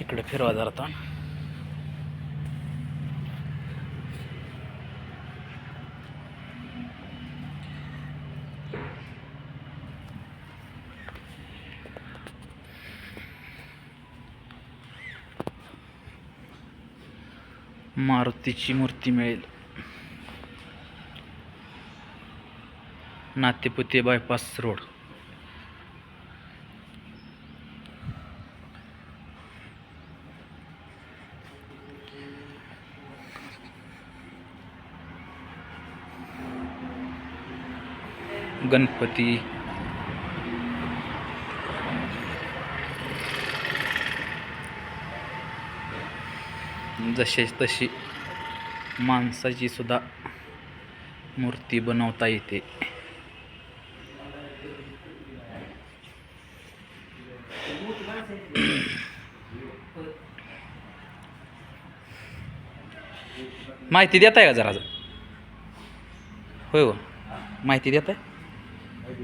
इकडे फिरवा जरा तो मारुतीची मूर्ती मिळेल. Natepute bypass road. गणपती. जसे तशी माणसाची सुद्धा मूर्ती बनवता येते. माहिती देत आहे का जरा? होय हो. माहिती देत आहे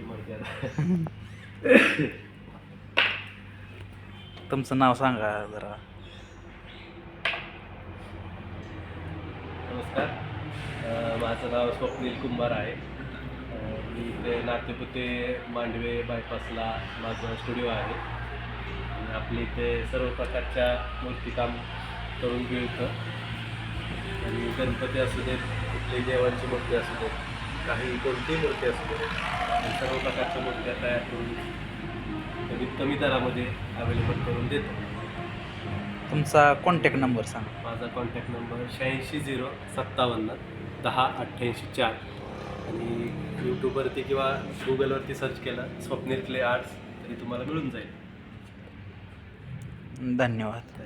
तुमचं नाव सांगा जरा. नमस्कार. माझं नाव स्वप्नील कुंभार आहे. मी इथे नातेपुते मांडवे बायपासला माझं स्टुडिओ आहे. आणि आपल्या इथे सर्व प्रकारच्या मूर्तीकाम करून मिळतं. आणि गणपती असू देत कुठल्याही देवांची मूर्ती असू देत काही कोणतीही मूर्ती असू सर्व प्रकारच्या मूर्त्या तयार करून कमीत कमी दरामध्ये अवेलेबल करून देतो. तुमचा कॉन्टॅक्ट नंबर सांगा. माझा कॉन्टॅक्ट नंबर शहाऐंशी झिरो सत्तावन्न दहा अठ्ठ्याऐंशी चार. आणि यूट्यूबवरती किंवा गुगलवरती सर्च केलं स्वप्नील क्ले आर्ट्स तरी तुम्हाला मिळून जाईल. धन्यवाद.